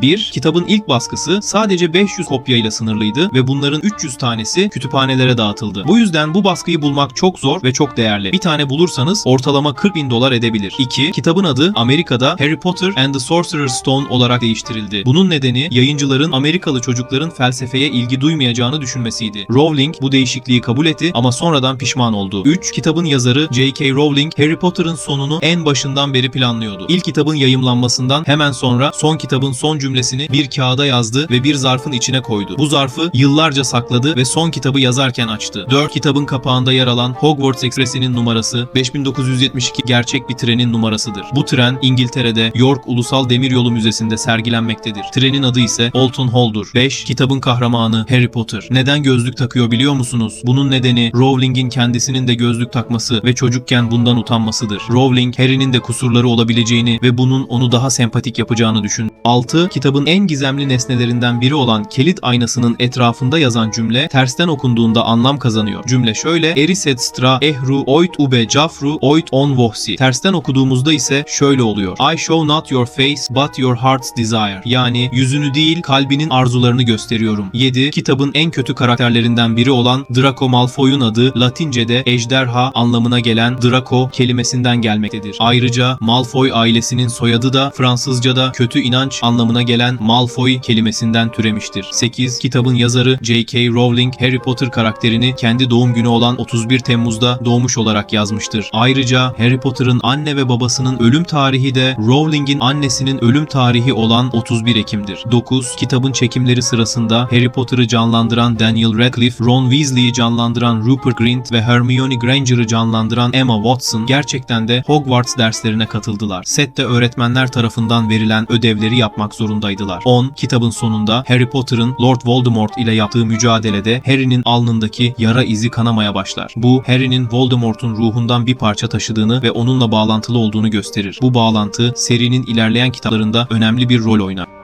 1. Kitabın ilk baskısı sadece 500 kopyayla sınırlıydı ve bunların 300 tanesi kütüphanelere dağıtıldı. Bu yüzden bu baskıyı bulmak çok zor ve çok değerli. Bir tane bulursanız ortalama 40 bin dolar edebilir. 2. Kitabın adı Amerika'da Harry Potter and the Sorcerer's Stone olarak değiştirildi. Bunun nedeni yayıncıların Amerikalı çocukların felsefeye ilgi duymayacağını düşünmesiydi. Rowling bu değişikliği kabul etti ama sonradan pişman oldu. 3. Kitabın yazarı J.K. Rowling Harry Potter'ın sonunu en başından beri planlıyordu. İlk kitabın yayımlanmasından hemen sonra son kitabın son cümlesini bir kağıda yazdı ve bir zarfın içine koydu. Bu zarfı yıllarca sakladı ve son kitabı yazarken açtı. 4 kitabın kapağında yer alan Hogwarts Express'inin numarası 5972 gerçek bir trenin numarasıdır. Bu tren İngiltere'de York Ulusal Demiryolu Müzesi'nde sergilenmektedir. Trenin adı ise Alton Hall'dur. 5. Kitabın kahramanı Harry Potter. Neden gözlük takıyor biliyor musunuz? Bunun nedeni Rowling'in kendisinin de gözlük takması ve çocukken bundan utanmasıdır. Rowling, Harry'nin de kusurları olabileceğini ve bunun onu daha sempatik yapacağını düşün. 6. Kitabın en gizemli nesnelerinden biri olan kilit aynasının etrafında yazan cümle tersten okunduğunda anlam kazanıyor. Cümle şöyle: Eriset stra ehru oit ube cafru oit on vohsi. Tersten okuduğumuzda ise şöyle oluyor. I show not your face but your heart's desire. Yani yüzünü değil kalbinin arzularını gösteriyorum. 7. Kitabın en kötü karakterlerinden biri olan Draco Malfoy'un adı Latince'de ejderha anlamına gelen Draco kelimesinden gelmektedir. Ayrıca Malfoy ailesinin soyadı da Fransızca'da kötü inanç anlamına gelen Malfoy kelimesinden türemiştir. 8. Kitabın yazarı J.K. Rowling Harry Potter karakterini kendi doğum günü olan 31 Temmuz'da doğmuş olarak yazmıştır. Ayrıca Harry Potter'ın anne ve babasının ölüm tarihi de Rowling'in annesinin ölüm tarihi olan 31 Ekim'dir. 9. Kitabın çekimleri sırasında Harry Potter'ı canlandıran Daniel Radcliffe, Ron Weasley'i canlandıran Rupert Grint ve Hermione Granger'ı canlandıran Emma Watson gerçekten de Hogwarts derslerine katıldılar. Sette öğretmenler tarafından verilen ödevleri yapmak zorundaydılar. 10. Kitabın sonunda Harry Potter'ın Lord Voldemort ile yaptığı mücadelede Harry'nin alnındaki yara izi kanamaya başlar. Bu Harry'nin Voldemort'un ruhundan bir parça taşıdığını ve onunla bağlantılı olduğunu gösterir. Bu bağlantı serinin ilerleyen kitaplarında önemli bir rol oynar.